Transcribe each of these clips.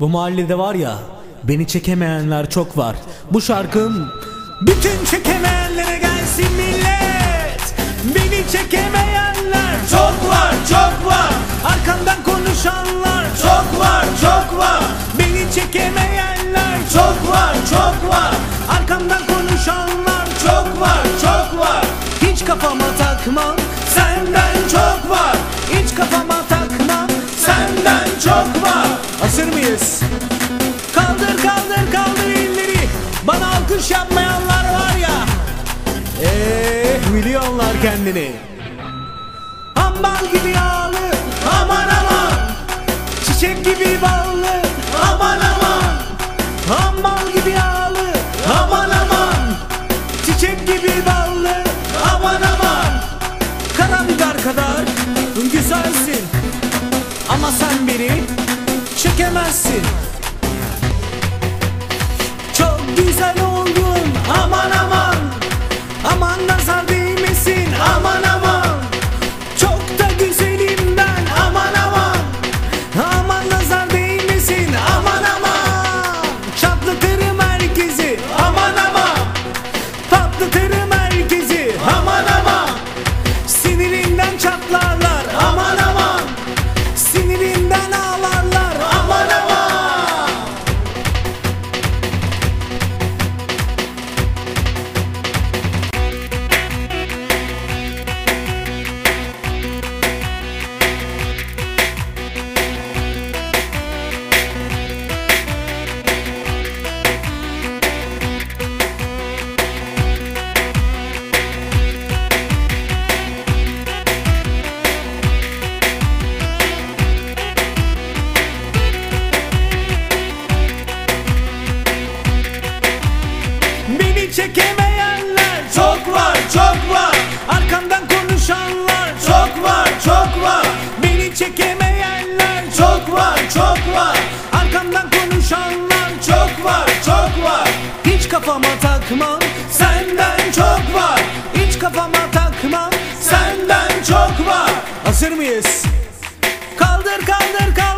Bu mahallede var ya beni çekemeyenler çok var. Bu şarkım bütün çekemeyenlere gelsin millet. Beni çekemeyenler Çok var çok var arkamdan konuşanlar Hazır mıyız? Kaldır kaldır kaldır elleri. Bana alkış yapmayanlar var ya. Eee milyonlar kendini. Ambal gibi yağlı aman aman. Çiçek gibi ballı aman aman. Ambal gibi yağlı aman aman. Çiçek gibi ballı aman aman. Karabiber kadar güzelsin. Ama sen beni çekemezsin Çok çekemeyenler. Çok var çok var. Arkamdan konuşanlar. Çok var çok var. Beni çekemeyenler. Çok var çok var. Arkamdan konuşanlar. Çok var çok var. Hiç kafama takmam. Senden çok var. Hiç kafama takmam. Senden çok var. Hazır mıyız? Kaldır kaldır kaldır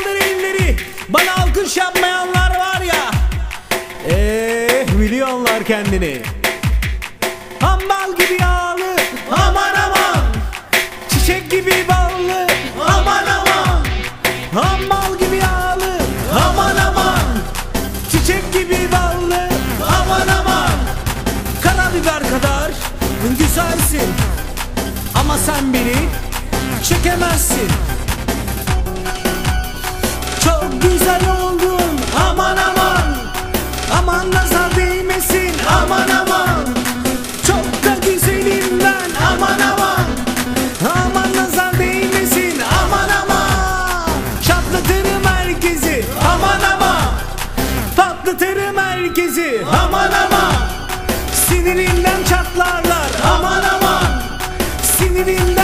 kendini. Hambal gibi yağlı aman aman. Çiçek gibi ballı aman aman. Hambal gibi yağlı aman aman. Çiçek gibi ballı aman aman. Karabiber kadar güzelsin. Ama sen beni çekemezsin. Çok güzel aman aman. Çok da güzelim ben. Aman aman. Aman nazar değmesin. Aman aman. Çatlatırım herkesi aman aman. Patlatırım herkesi aman aman. Sinirinden çatlarlar. Aman aman. Sinirinden